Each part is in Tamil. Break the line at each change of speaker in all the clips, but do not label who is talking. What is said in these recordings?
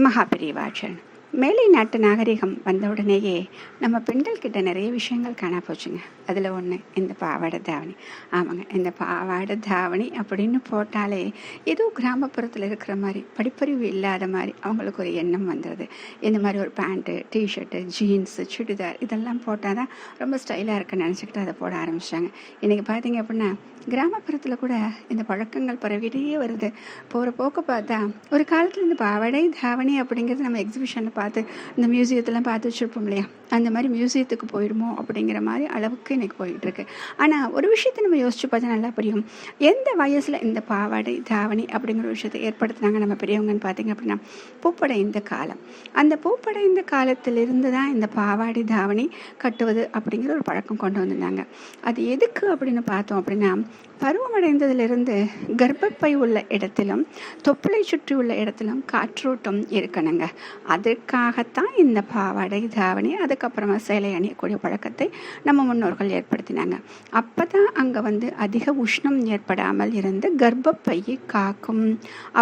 મહાપરિવાચન மேலை நாட்டு நாகரிகம் வந்தவுடனேயே நம்ம பெண்கள் கிட்ட நிறைய விஷயங்கள் காணா போச்சுங்க. அதில் ஒன்று இந்த பாவாடை தாவணி. ஆமாங்க இந்த பாவாடை தாவணி அப்படின்னு போட்டாலே ஏதோ கிராமப்புறத்தில் இருக்கிற மாதிரி படிப்பறிவு இல்லாத மாதிரி அவங்களுக்கு ஒரு எண்ணம் வந்துடுது இந்த மாதிரி ஒரு பேண்ட்டு டிஷர்ட்டு ஜீன்ஸு சுடிதார் இதெல்லாம் போட்டால் தான் ரொம்ப ஸ்டைலாக இருக்குன்னு நினச்சிக்கிட்டு அதை போட ஆரம்பிச்சிட்டாங்க. இன்றைக்கி பார்த்தீங்க அப்படின்னா கிராமப்புறத்தில் கூட இந்த பழக்கங்கள் பரவிட்டே வருது. போகிற போக்க பார்த்தா ஒரு காலத்தில் இந்த பாவாடை தாவணி அப்படிங்கிறது நம்ம எக்ஸிபிஷனில் பார்த்து இந்த மியூசியத்தெல்லாம் பார்த்து வச்சுருப்போம் இல்லையா? அந்த மாதிரி மியூசியத்துக்கு போயிடுமோ அப்படிங்கிற மாதிரி அளவுக்கு இன்றைக்கி போயிட்டுருக்கு. ஆனால் ஒரு விஷயத்தை நம்ம யோசிச்சு பார்த்தா நல்லா புரியும். எந்த வயசில் இந்த பாவாடை தாவணி அப்படிங்கிற ஒரு விஷயத்தை ஏற்படுத்தினாங்க நம்ம பெரியவங்கன்னு பார்த்தீங்க அப்படின்னா பூப்படைந்த காலம். அந்த பூப்படைந்த காலத்திலிருந்து தான் இந்த பாவாடை தாவணி கட்டுவது அப்படிங்கிற ஒரு பழக்கம் கொண்டு வந்திருந்தாங்க. அது எதுக்கு அப்படின்னு பார்த்தோம் அப்படின்னா பருவமடைந்ததிலிருந்து கர்ப்பப்பை உள்ள இடத்திலும் தொப்புளை சுற்றி உள்ள இடத்திலும் காற்றோட்டம் இருக்கணுங்க. அதற்காகத்தான் இந்த பாவாடை தாவணி அதுக்கப்புறமா சேலை அணியக்கூடிய பழக்கத்தை நம்ம முன்னோர்கள் ஏற்படுத்தினாங்க. அப்போ தான் அங்கே வந்து அதிக உஷ்ணம் ஏற்படாமல் இருந்து கர்ப்பப்பையை காக்கும்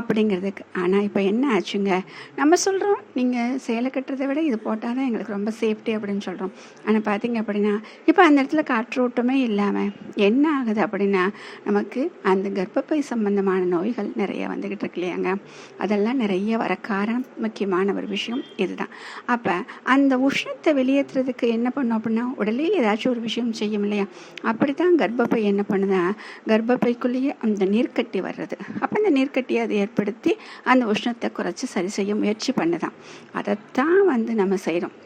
அப்படிங்கிறதுக்கு. ஆனால் இப்போ என்ன ஆச்சுங்க? நம்ம சொல்கிறோம் நீங்கள் சேலை கட்டுறதை விட இது போட்டால் தான் எங்களுக்கு ரொம்ப சேஃப்டி அப்படின்னு சொல்கிறோம் ஆனால் பார்த்தீங்க அப்படின்னா இப்போ அந்த இடத்துல காற்றோட்டமே இல்லாமல் என்ன ஆகுது அப்படின்னா நமக்கு அந்த கர்ப்பப்பை சம்பந்தமான நோய்கள் நிறைய வந்துக்கிட்டு இருக்கு இல்லையாங்க? அதெல்லாம் நிறைய வர காரணம் முக்கியமான ஒரு விஷயம். இதுதான். அப்போ அந்த உஷ்ணத்தை வெளியேற்றுறதுக்கு என்ன பண்ணும் அப்படின்னா உடலே ஏதாச்சும் ஒரு விஷயம் செய்யும் இல்லையா? அப்படி தான் கர்ப்பப்பை என்ன பண்ணுதா கர்ப்பப்பைக்குள்ளேயே அந்த நீர்க்கட்டி வர்றது. அப்போ அந்த நீர்க்கட்டியை அதை ஏற்படுத்தி அந்த உஷ்ணத்தை குறைச்சி சரி செய்ய முயற்சி பண்ணுதான். அதைத்தான் வந்து நம்ம செய்கிறோம்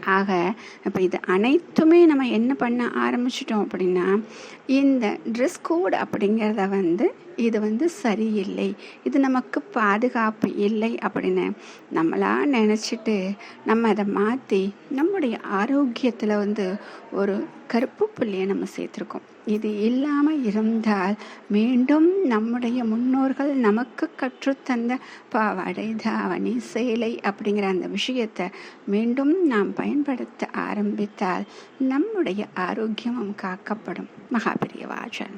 ஆக இப்போ இது அனைத்துமே நம்ம என்ன பண்ண ஆரம்பிச்சிட்டோம் அப்படின்னா இந்த ட்ரெஸ் கோட் அப்படிங்கிறத வந்து இது வந்து சரியில்லை. இது நமக்கு பாதுகாப்பு இல்லை அப்படின்னு நம்மளாக நினச்சிட்டு நம்ம அதை மாற்றி நம்முடைய ஆரோக்கியத்தில் வந்து ஒரு கருப்பு புள்ளியை நம்ம சேர்த்துருக்கோம். இது இல்லாமல் இருந்தால் மீண்டும் நம்முடைய முன்னோர்கள் நமக்கு கற்றுத்தந்த பாவாடை தாவணி சேலை அப்படிங்கிற அந்த விஷயத்தை மீண்டும் நாம் பயன்படுத்த ஆரம்பித்தால் நம்முடைய ஆரோக்கியமும் காக்கப்படும். மகாபிரியவாஜன்